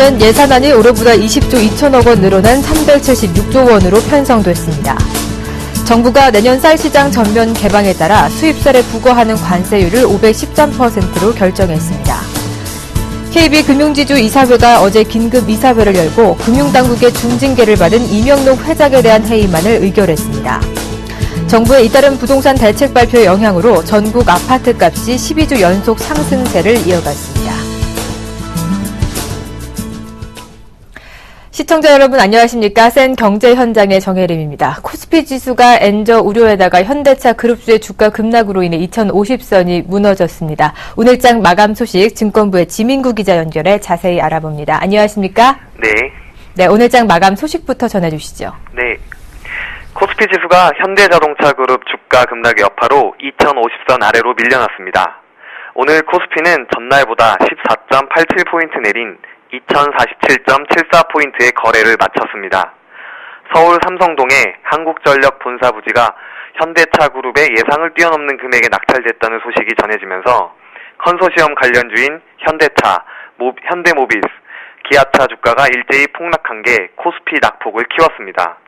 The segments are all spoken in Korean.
내년 예산안이 올해보다 20조 2천억 원 늘어난 376조 원으로 편성됐습니다. 정부가 내년 쌀 시장 전면 개방에 따라 수입쌀에 부과하는 관세율을 513%로 결정했습니다. KB금융지주 이사회가 어제 긴급 이사회를 열고 금융당국의 중징계를 받은 이명록 회장에 대한 해임안을 의결했습니다. 정부의 잇따른 부동산 대책 발표의 영향으로 전국 아파트 값이 12주 연속 상승세를 이어갔습니다. 시청자 여러분 안녕하십니까? 센 경제 현장의 정혜림입니다. 코스피 지수가 엔저 우려에다가 현대차 그룹주의 주가 급락으로 인해 2050선이 무너졌습니다. 오늘장 마감 소식 증권부의 지민구 기자 연결해 자세히 알아봅니다. 안녕하십니까? 네. 네, 오늘장 마감 소식부터 전해주시죠. 네. 코스피 지수가 현대자동차 그룹 주가 급락의 여파로 2050선 아래로 밀려났습니다. 오늘 코스피는 전날보다 14.87포인트 내린 2047.74포인트의 거래를 마쳤습니다. 서울 삼성동의 한국전력 본사 부지가 현대차 그룹의 예상을 뛰어넘는 금액에 낙찰됐다는 소식이 전해지면서 컨소시엄 관련주인 현대차, 모, 현대모비스, 기아차 주가가 일제히 폭락한 게 코스피 낙폭을 키웠습니다.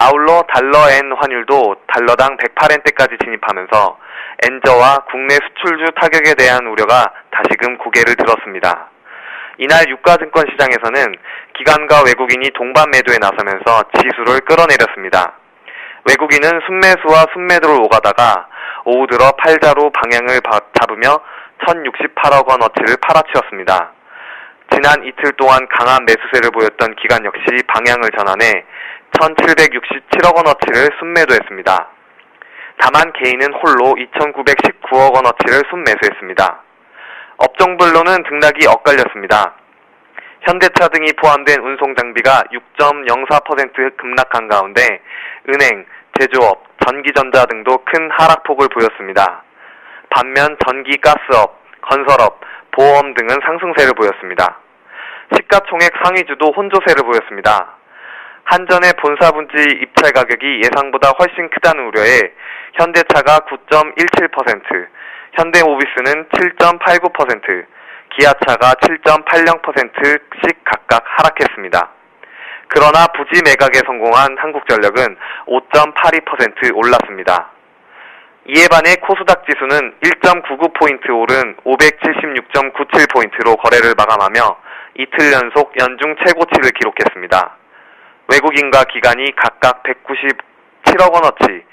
아울러 달러 엔 환율도 달러당 108엔대까지 진입하면서 엔저와 국내 수출주 타격에 대한 우려가 다시금 고개를 들었습니다. 이날 유가증권 시장에서는 기관과 외국인이 동반 매도에 나서면서 지수를 끌어내렸습니다. 외국인은 순매수와 순매도를 오가다가 오후 들어 팔자로 방향을 잡으며 1068억 원어치를 팔아치웠습니다. 지난 이틀 동안 강한 매수세를 보였던 기관 역시 방향을 전환해 1767억 원어치를 순매도했습니다. 다만 개인은 홀로 2919억 원어치를 순매수했습니다. 업종별로는 등락이 엇갈렸습니다. 현대차 등이 포함된 운송 장비가 6.04% 급락한 가운데 은행, 제조업, 전기전자 등도 큰 하락폭을 보였습니다. 반면 전기 가스업, 건설업, 보험 등은 상승세를 보였습니다. 시가총액 상위주도 혼조세를 보였습니다. 한전의 본사 분지 입찰 가격이 예상보다 훨씬 크다는 우려에 현대차가 9.17%, 현대모비스는 7.89%, 기아차가 7.80%씩 각각 하락했습니다. 그러나 부지 매각에 성공한 한국전력은 5.82% 올랐습니다. 이에 반해 코스닥 지수는 1.99포인트 오른 576.97포인트로 거래를 마감하며 이틀 연속 연중 최고치를 기록했습니다. 외국인과 기관이 각각 197억 원어치,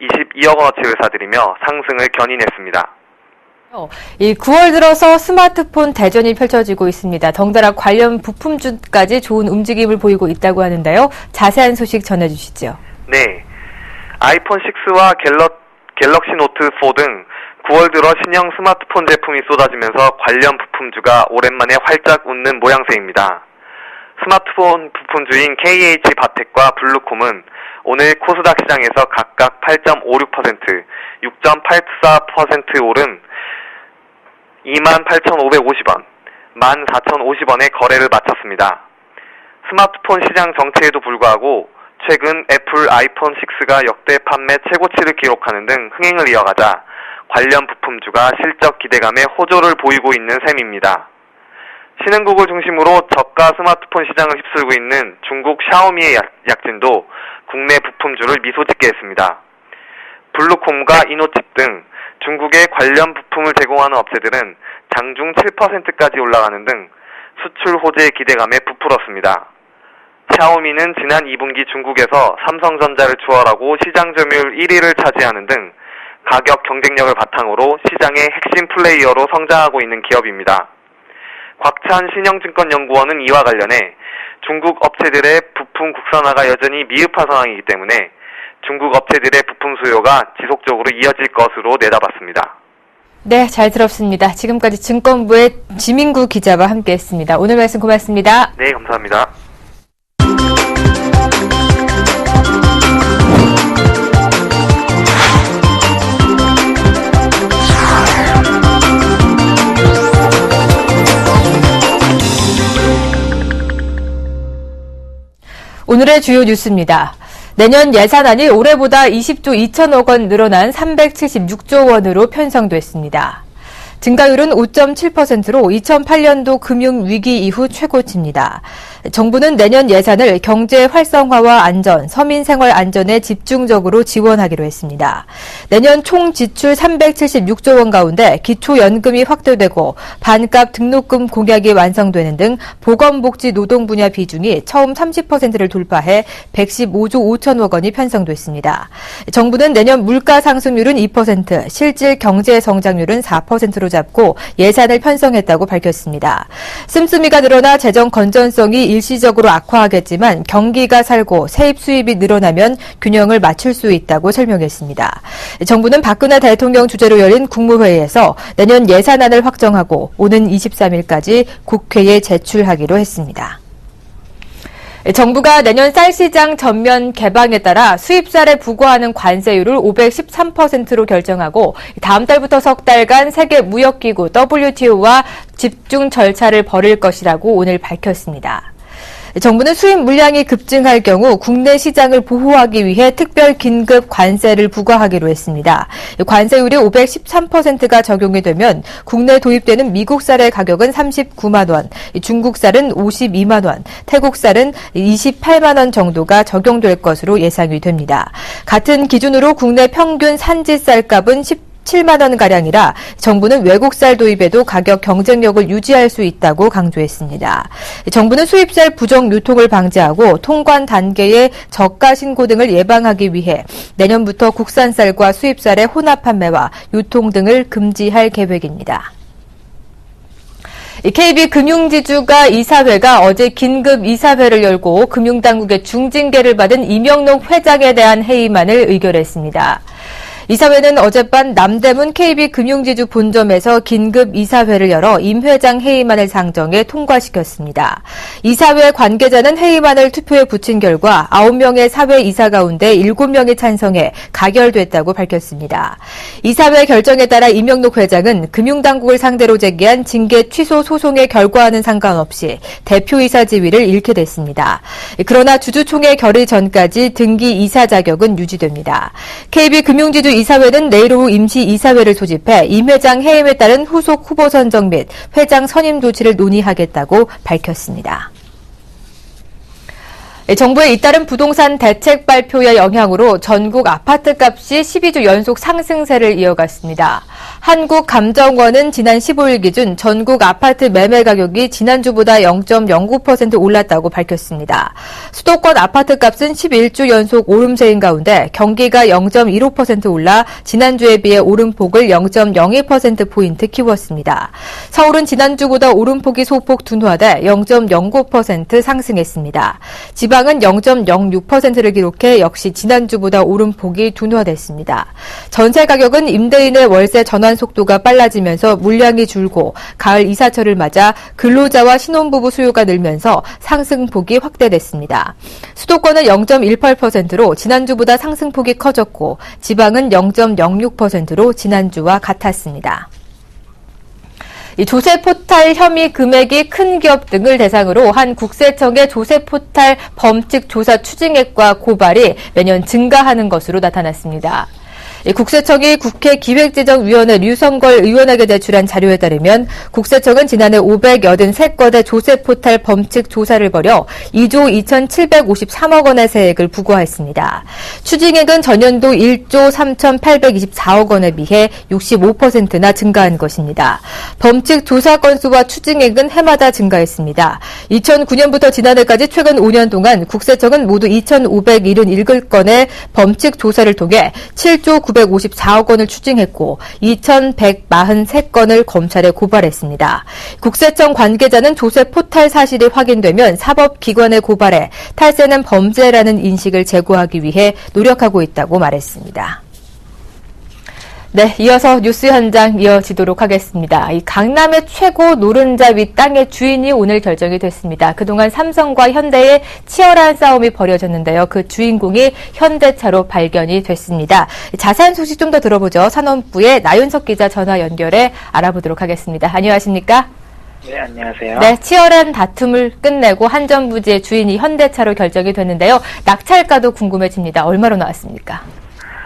222억 원어치를 사들이며 상승을 견인했습니다. 이 9월 들어서 스마트폰 대전이 펼쳐지고 있습니다. 덩달아 관련 부품주까지 좋은 움직임을 보이고 있다고 하는데요. 자세한 소식 전해주시죠. 네. 아이폰 6와 갤러, 갤럭시 노트 4 등 9월 들어 신형 스마트폰 제품이 쏟아지면서 관련 부품주가 오랜만에 활짝 웃는 모양새입니다. 스마트폰 부품주인 KH 바텍과 블루콤은 오늘 코스닥 시장에서 각각 8.56%, 6.84% 오른 28,550원, 14,050원의 거래를 마쳤습니다. 스마트폰 시장 정체에도 불구하고 최근 애플 아이폰 6가 역대 판매 최고치를 기록하는 등 흥행을 이어가자 관련 부품주가 실적 기대감에 호조를 보이고 있는 셈입니다. 신흥국을 중심으로 저가 스마트폰 시장을 휩쓸고 있는 중국 샤오미의 약 진도 국내 부품주를 미소짓게 했습니다. 블루콤과 이노칩 등 중국의 관련 부품을 제공하는 업체들은 장중 7%까지 올라가는 등 수출 호재의 기대감에 부풀었습니다. 샤오미는 지난 2분기 중국에서 삼성전자를 추월하고 시장 점유율 1위를 차지하는 등 가격 경쟁력을 바탕으로 시장의 핵심 플레이어로 성장하고 있는 기업입니다. 곽찬 신영증권연구원은 이와 관련해 중국 업체들의 부품 국산화가 여전히 미흡한 상황이기 때문에 중국 업체들의 부품 수요가 지속적으로 이어질 것으로 내다봤습니다. 네, 잘 들었습니다. 지금까지 증권부의 지민구 기자와 함께했습니다. 오늘 말씀 고맙습니다. 네, 감사합니다. 오늘의 주요 뉴스입니다. 내년 예산안이 올해보다 20조 2천억 원 늘어난 376조 원으로 편성됐습니다. 증가율은 5.7%로 2008년도 금융위기 이후 최고치입니다. 정부는 내년 예산을 경제 활성화와 안전, 서민 생활 안전에 집중적으로 지원하기로 했습니다. 내년 총 지출 376조 원 가운데 기초연금이 확대되고 반값 등록금 공약이 완성되는 등 보건복지 노동 분야 비중이 처음 30%를 돌파해 115조 5천억 원이 편성됐습니다. 정부는 내년 물가 상승률은 2%, 실질 경제 성장률은 4%로 잡고 예산을 편성했다고 밝혔습니다. 씀씀이가 늘어나 재정 건전성이 일시적으로 악화하겠지만 경기가 살고 세입 수입이 늘어나면 균형을 맞출 수 있다고 설명했습니다. 정부는 박근혜 대통령 주재로 열린 국무회의에서 내년 예산안을 확정하고 오는 23일까지 국회에 제출하기로 했습니다. 정부가 내년 쌀 시장 전면 개방에 따라 수입쌀에 부과하는 관세율을 513%로 결정하고 다음 달부터 석 달간 세계 무역기구 WTO와 집중 절차를 벌일 것이라고 오늘 밝혔습니다. 정부는 수입 물량이 급증할 경우 국내 시장을 보호하기 위해 특별 긴급 관세를 부과하기로 했습니다. 관세율이 513%가 적용이 되면 국내 도입되는 미국 쌀의 가격은 39만 원, 중국 쌀은 52만 원, 태국 쌀은 28만 원 정도가 적용될 것으로 예상이 됩니다. 같은 기준으로 국내 평균 산지 쌀값은 10 7만 원 가량이라 정부는 외국 쌀 도입에도 가격 경쟁력을 유지할 수 있다고 강조했습니다. 정부는 수입쌀 부정 유통을 방지하고 통관 단계의 저가 신고 등을 예방하기 위해 내년부터 국산 쌀과 수입쌀의 혼합 판매와 유통 등을 금지할 계획입니다. KB금융지주가 이사회가 어제 긴급 이사회를 열고 금융당국의 중징계를 받은 이명록 회장에 대한 해임안을 의결했습니다. 이사회는 어젯밤 남대문 KB금융지주 본점에서 긴급 이사회를 열어 임 회장 회의만을 상정해 통과시켰습니다. 이사회 관계자는 회의만을 투표에 붙인 결과 9명의 사회 이사 가운데 7명이 찬성해 가결됐다고 밝혔습니다. 이사회 결정에 따라 이명록 회장은 금융당국을 상대로 제기한 징계 취소 소송의 결과와는 상관없이 대표이사 지위를 잃게 됐습니다. 그러나 주주총회 결의 전까지 등기 이사 자격은 유지됩니다. KB금융지주 이사회는 내일 오후 임시 이사회를 소집해 임 회장 해임에 따른 후속 후보 선정 및 회장 선임 조치를 논의하겠다고 밝혔습니다. 네, 정부의 잇따른 부동산 대책 발표의 영향으로 전국 아파트 값이 12주 연속 상승세를 이어갔습니다. 한국감정원은 지난 15일 기준 전국 아파트 매매 가격이 지난주보다 0.09% 올랐다고 밝혔습니다. 수도권 아파트 값은 11주 연속 오름세인 가운데 경기가 0.15% 올라 지난주에 비해 오름폭을 0.02%포인트 키웠습니다. 서울은 지난주보다 오름폭이 소폭 둔화돼 0.09% 상승했습니다. 지방 은 0.06%를 기록해 역시 지난주보다 오름폭이 둔화됐습니다. 전세 가격은 임대인의 월세 전환 속도가 빨라지면서 물량이 줄고 가을 이사철을 맞아 근로자와 신혼부부 수요가 늘면서 상승폭이 확대됐습니다. 수도권은 0.18%로 지난주보다 상승폭이 커졌고 지방은 0.06%로 지난주와 같았습니다. 조세 포탈 혐의 금액이 큰 기업 등을 대상으로 한 국세청의 조세 포탈 범칙 조사 추징액과 고발이 매년 증가하는 것으로 나타났습니다. 국세청이 국회 기획재정위원회 류성걸 의원에게 제출한 자료에 따르면 국세청은 지난해 583건의 조세포탈 범칙 조사를 벌여 2조 2,753억 원의 세액을 부과했습니다. 추징액은 전년도 1조 3,824억 원에 비해 65%나 증가한 것입니다. 범칙 조사 건수와 추징액은 해마다 증가했습니다. 2009년부터 지난해까지 최근 5년 동안 국세청은 모두 2,577건의 범칙 조사를 통해 7조 954억 원을 추징했고 2,143건을 검찰에 고발했습니다. 국세청 관계자는 조세 포탈 사실이 확인되면 사법기관에 고발해 탈세는 범죄라는 인식을 제고하기 위해 노력하고 있다고 말했습니다. 네, 이어서 뉴스 현장 이어지도록 하겠습니다. 이 강남의 최고 노른자 위 땅의 주인이 오늘 결정이 됐습니다. 그동안 삼성과 현대의 치열한 싸움이 벌여졌는데요. 그 주인공이 현대차로 발견이 됐습니다. 자세한 소식 좀 더 들어보죠. 산업부의 나윤석 기자 전화 연결해 알아보도록 하겠습니다. 안녕하십니까? 네, 안녕하세요. 네, 치열한 다툼을 끝내고 한전부지의 주인이 현대차로 결정이 됐는데요. 낙찰가도 궁금해집니다. 얼마로 나왔습니까?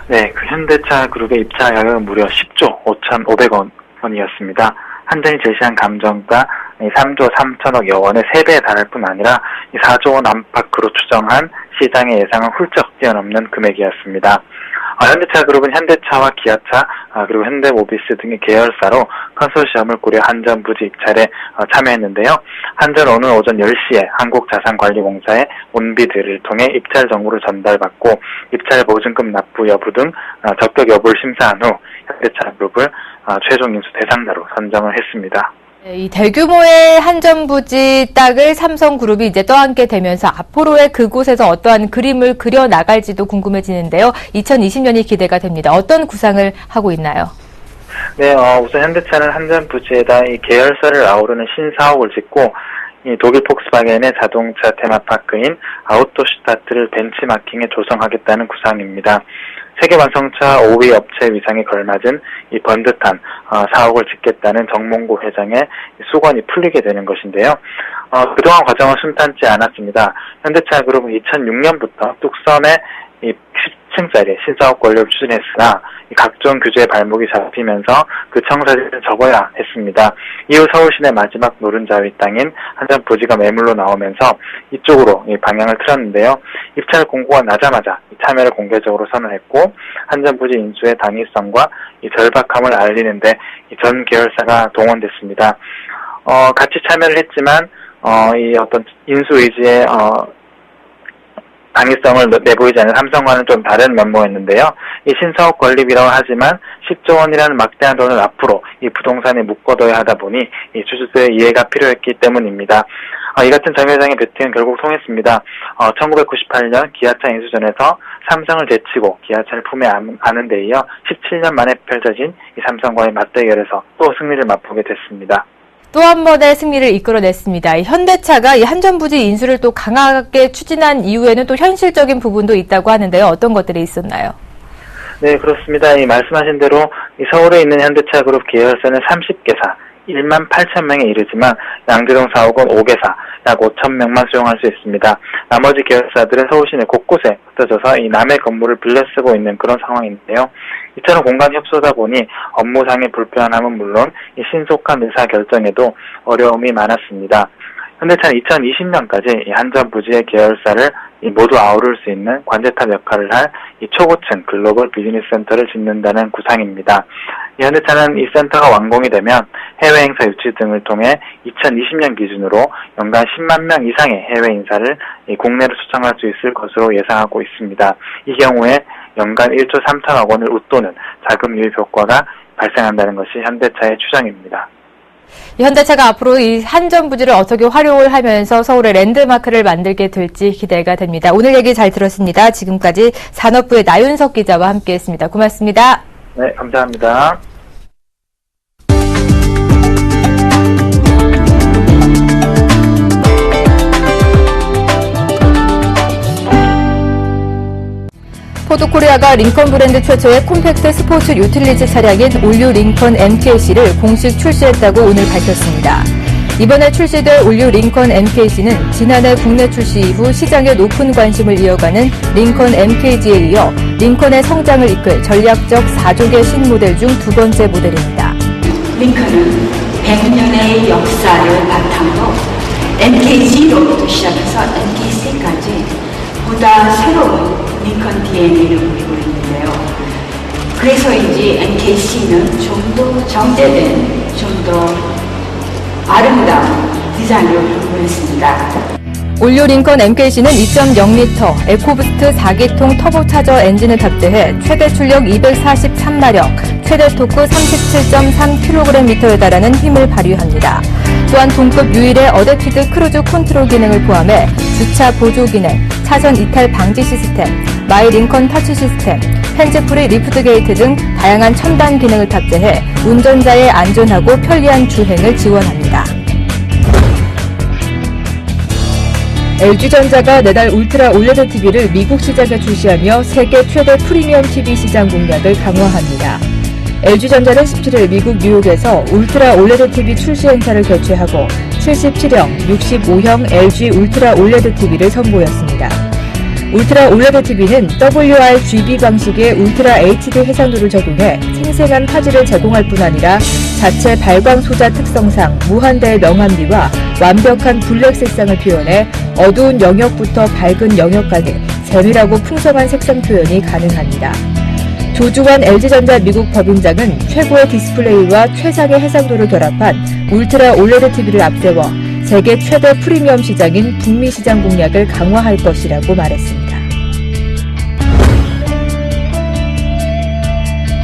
네, 그 현대차 그룹의 입찰 가격은 무려 10조 5,500원, 원이었습니다. 한전이 제시한 감정가 3조 3천억 여 원의 3배에 달할 뿐 아니라 4조 원 안팎으로 추정한 시장의 예상을 훌쩍 뛰어넘는 금액이었습니다. 어, 현대차 그룹은 현대차와 기아차 아, 그리고 현대모비스 등의 계열사로 컨소시엄을 꾸려 한전 부지 입찰에 어, 참여했는데요. 한전 오늘 오전 10시에 한국자산관리공사에 온비드를 통해 입찰 정보를 전달받고 입찰 보증금 납부 여부 등 어, 적격 여부를 심사한 후 현대차 그룹을 어, 최종 인수 대상자로 선정을 했습니다. 네, 이 대규모의 한전 부지 땅을 삼성그룹이 이제 떠안게 되면서 앞으로의 그곳에서 어떠한 그림을 그려 나갈지도 궁금해지는데요. 2020년이 기대가 됩니다. 어떤 구상을 하고 있나요? 네, 어, 우선 현대차는 한전 부지에다 이 계열사를 아우르는 신사옥을 짓고 이 독일 폭스바겐의 자동차 테마파크인 아우토슈타트를 벤치마킹에 조성하겠다는 구상입니다. 세계 완성차 5위 업체 위상에 걸맞은 이 번듯한 어, 사옥을 짓겠다는 정몽구 회장의 수건이 풀리게 되는 것인데요. 어, 그동안 과정은 순탄치 않았습니다. 현대차 그룹은 2006년부터 뚝섬에 이10 층짜리 신사업 권력을 추진했으나 이 각종 규제의 발목이 잡히면서 그 청사진을 접어야 했습니다. 이후 서울시내 마지막 노른자위 땅인 한전 부지가 매물로 나오면서 이쪽으로 이 방향을 틀었는데요. 입찰 공고가 나자마자 이 참여를 공개적으로 선언했고 한전 부지 인수의 당위성과 이 절박함을 알리는데 이전 계열사가 동원됐습니다. 어, 같이 참여를 했지만 어, 이 어떤 인수 의지에 어, 당위성을 내보이지 않는 삼성과는 좀 다른 면모였는데요. 이 신사업 건립이라고 하지만 10조 원이라는 막대한 돈을 앞으로 이 부동산에 묶어둬야 하다 보니 이 주주들의 이해가 필요했기 때문입니다. 어, 이 같은 정 회장의 배팅은 결국 통했습니다. 어, 1998년 기아차 인수전에서 삼성을 제치고 기아차를 품에 안- 안은 데 이어 17년 만에 펼쳐진 이 삼성과의 맞대결에서 또 승리를 맛보게 됐습니다. 또 한 번의 승리를 이끌어냈습니다. 이 현대차가 이 한전부지 인수를 또 강하게 추진한 이후에는 또 현실적인 부분도 있다고 하는데요. 어떤 것들이 있었나요? 네, 그렇습니다. 이 말씀하신 대로 이 서울에 있는 현대차 그룹 계열사는 30개사, 1만 8천 명에 이르지만 양재동 사옥은 5개사, 약 5천 명만 수용할 수 있습니다. 나머지 계열사들은 서울 시내 곳곳에 흩어져서 이 남의 건물을 빌려 쓰고 있는 그런 상황인데요. 이처럼 공간 협소다 보니 업무상의 불편함은 물론 이 신속한 의사 결정에도 어려움이 많았습니다. 현대차는 2020년까지 이 한전 부지의 계열사를 이 모두 아우를 수 있는 관제탑 역할을 할 이 초고층 글로벌 비즈니스 센터를 짓는다는 구상입니다. 이 현대차는 이 센터가 완공이 되면 해외 행사 유치 등을 통해 2020년 기준으로 연간 10만 명 이상의 해외 인사를 이 국내로 초청할 수 있을 것으로 예상하고 있습니다. 이 경우에 연간 1조 3천억 원을 웃도는 자금 유입 효과가 발생한다는 것이 현대차의 추정입니다. 이 현대차가 앞으로 이 한전 부지를 어떻게 활용을 하면서 서울의 랜드마크를 만들게 될지 기대가 됩니다. 오늘 얘기 잘 들었습니다. 지금까지 산업부의 나윤석 기자와 함께했습니다. 고맙습니다. 네, 감사합니다. 포드코리아가 링컨 브랜드 최초의 콤팩트 스포츠 유틸리티 차량인 올류 링컨 MKC를 공식 출시했다고 오늘 밝혔습니다. 이번에 출시될 올류 링컨 MKC는 지난해 국내 출시 이후 시장에 높은 관심을 이어가는 링컨 MKG에 이어 링컨의 성장을 이끌 전략적 4족의 신모델 중 두 번째 모델입니다. 링컨은 100년의 역사를 바탕으로 NKG로부터 시작해서 NKC까지 보다 새로운 DNA를 보이고 있는데요. 그래서인지 NKC는 좀 더 정제된, 좀 더 아름다운 디자인을 보였습니다. 올류 링컨 MKC는 2.0L 에코부스트 4기통 터보차저 엔진을 탑재해 최대 출력 243마력, 최대 토크 37.3kgm에 달하는 힘을 발휘합니다. 또한 동급 유일의 어댑티드 크루즈 컨트롤 기능을 포함해 주차 보조 기능, 차선 이탈 방지 시스템, 마이 링컨 터치 시스템, 핸즈프리 리프트 게이트 등 다양한 첨단 기능을 탑재해 운전자의 안전하고 편리한 주행을 지원합니다. LG전자가 내달 울트라 올레드 TV를 미국 시장에 출시하며 세계 최대 프리미엄 TV 시장 공략을 강화합니다. LG전자는 17일 미국 뉴욕에서 울트라 올레드 TV 출시 행사를 개최하고 77형, 65형 LG 울트라 올레드 TV를 선보였습니다. 울트라 올레드 TV는 WRGB 방식의 울트라 HD 해상도를 적용해 생생한 화질을 제공할 뿐 아니라 자체 발광 소자 특성상 무한대의 명암비와 완벽한 블랙 색상을 표현해 어두운 영역부터 밝은 영역까지 세밀하고 풍성한 색상 표현이 가능합니다. 조주환 LG전자 미국 법인장은 최고의 디스플레이와 최상의 해상도를 결합한 울트라 올레드 TV를 앞세워 세계 최대 프리미엄 시장인 북미 시장 공략을 강화할 것이라고 말했습니다.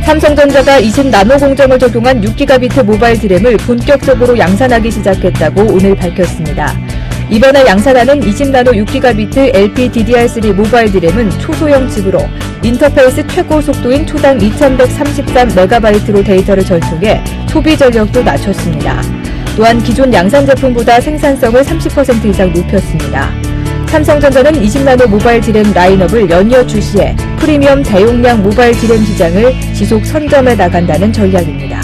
삼성전자가 20나노 공정을 적용한 6기가비트 모바일 드램을 본격적으로 양산하기 시작했다고 오늘 밝혔습니다. 이번에 양산하는 20나노 6기가비트 LPDDR3 모바일 드램은 초소형 칩으로 인터페이스 최고 속도인 초당 2133MB로 데이터를 전송해 소비 전력도 낮췄습니다. 또한 기존 양산 제품보다 생산성을 30% 이상 높였습니다. 삼성전자는 20나노 모바일 디램 라인업을 연이어 출시해 프리미엄 대용량 모바일 디램 시장을 지속 선점해 나간다는 전략입니다.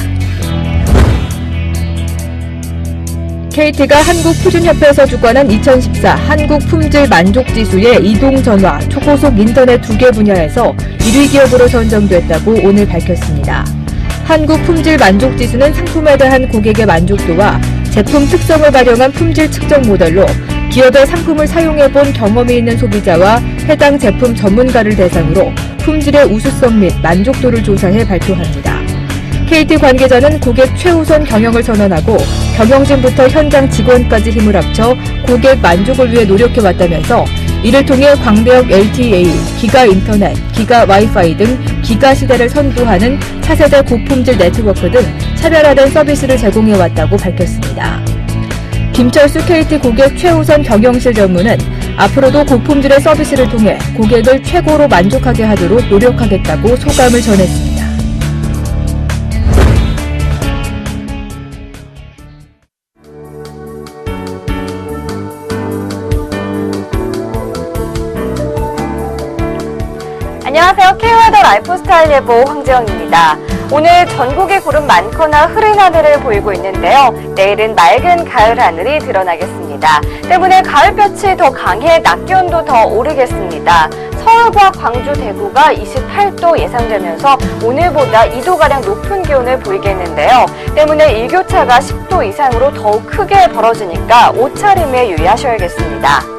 KT가 한국표준협회에서 주관한 2014 한국 품질 만족 지수의 이동 전화, 초고속 인터넷 두 개 분야에서 1위 기업으로 선정됐다고 오늘 밝혔습니다. 한국 품질 만족 지수는 상품에 대한 고객의 만족도와 제품 특성을 반영한 품질 측정 모델로 기업의 상품을 사용해 본 경험이 있는 소비자와 해당 제품 전문가를 대상으로 품질의 우수성 및 만족도를 조사해 발표합니다. KT 관계자는 고객 최우선 경영을 선언하고 경영진부터 현장 직원까지 힘을 합쳐 고객 만족을 위해 노력해왔다면서 이를 통해 광대역 LTE, 기가 인터넷, 기가 와이파이 등 기가 시대를 선도하는 차세대 고품질 네트워크 등 차별화된 서비스를 제공해왔다고 밝혔습니다. 김철수 KT 고객 최우선 경영실 전무는 앞으로도 고품질의 서비스를 통해 고객을 최고로 만족하게 하도록 노력하겠다고 소감을 전했습니다. 안녕하세요. K웨더 라이프 스타일 예보 황재영입니다. 오늘 전국에 구름 많거나 흐린 하늘을 보이고 있는데요. 내일은 맑은 가을 하늘이 드러나겠습니다. 때문에 가을볕이 더 강해 낮 기온도 더 오르겠습니다. 서울과 광주, 대구가 28도 예상되면서 오늘보다 2도가량 높은 기온을 보이겠는데요. 때문에 일교차가 10도 이상으로 더욱 크게 벌어지니까 옷차림에 유의하셔야겠습니다.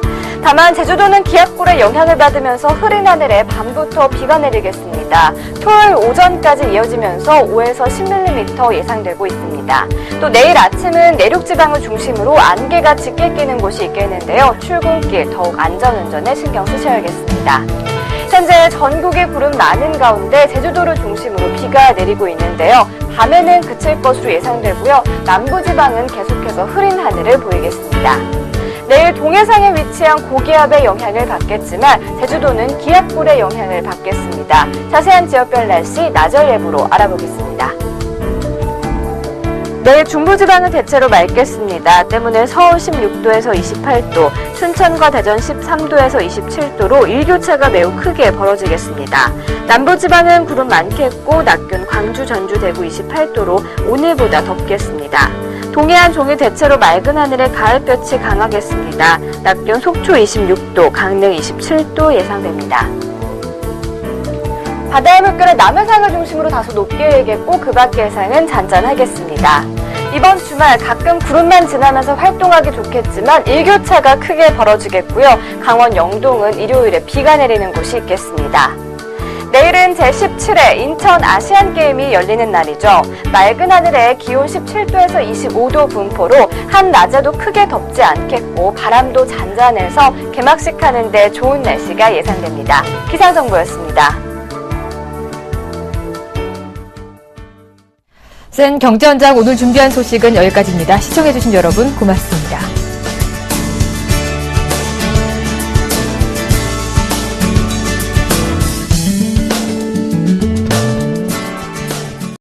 다만 제주도는 기압골의 영향을 받으면서 흐린 하늘에 밤부터 비가 내리겠습니다. 토요일 오전까지 이어지면서 5에서 10mm 예상되고 있습니다. 또 내일 아침은 내륙 지방을 중심으로 안개가 짙게 끼는 곳이 있겠는데요. 출근길 더욱 안전운전에 신경 쓰셔야겠습니다. 현재 전국에 구름 많은 가운데 제주도를 중심으로 비가 내리고 있는데요. 밤에는 그칠 것으로 예상되고요. 남부지방은 계속해서 흐린 하늘을 보이겠습니다. 내일 동해상에 위치한 고기압의 영향을 받겠지만 제주도는 기압골의 영향을 받겠습니다. 자세한 지역별 날씨 나절 예보로 알아보겠습니다. 내일 중부지방은 대체로 맑겠습니다. 때문에 서울 16도에서 28도, 춘천과 대전 13도에서 27도로 일교차가 매우 크게 벌어지겠습니다. 남부지방은 구름 많겠고 낮 기온 광주, 전주, 대구 28도로 오늘보다 덥겠습니다. 동해안 종일 대체로 맑은 하늘에 가을볕이 강하겠습니다. 낮 기온 속초 26도, 강릉 27도 예상됩니다. 바다의 물결은 남해상을 중심으로 다소 높게 일겠고 그 밖의 해상은 잔잔하겠습니다. 이번 주말 가끔 구름만 지나면서 활동하기 좋겠지만 일교차가 크게 벌어지겠고요. 강원 영동은 일요일에 비가 내리는 곳이 있겠습니다. 내일은 제17회 인천 아시안게임이 열리는 날이죠. 맑은 하늘에 기온 17도에서 25도 분포로 한낮에도 크게 덥지 않겠고 바람도 잔잔해서 개막식 하는데 좋은 날씨가 예상됩니다. 기상정보였습니다. 센 경제 현장 오늘 준비한 소식은 여기까지입니다. 시청해주신 여러분 고맙습니다.